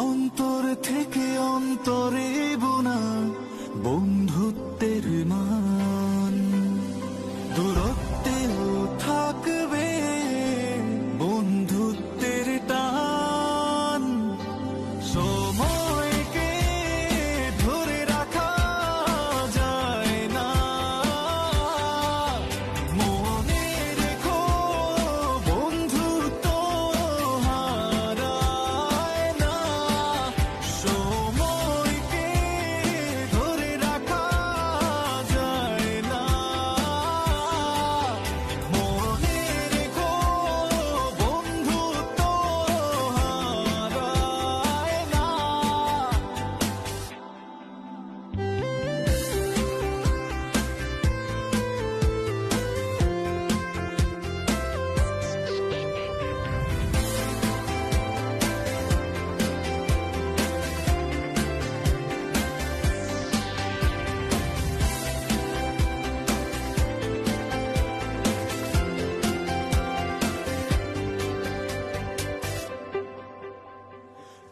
অন্তর থেকে অন্তরে বোনা বন্ধুত্বের মা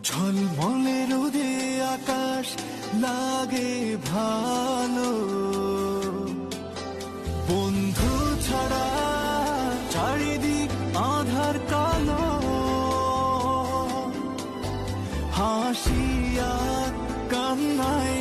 ঝলমলে রোদে আকাশ লাগে ভালো। বন্ধু ছাড়া চারিদিক আধার কালো। হাসিয়া কান্নায়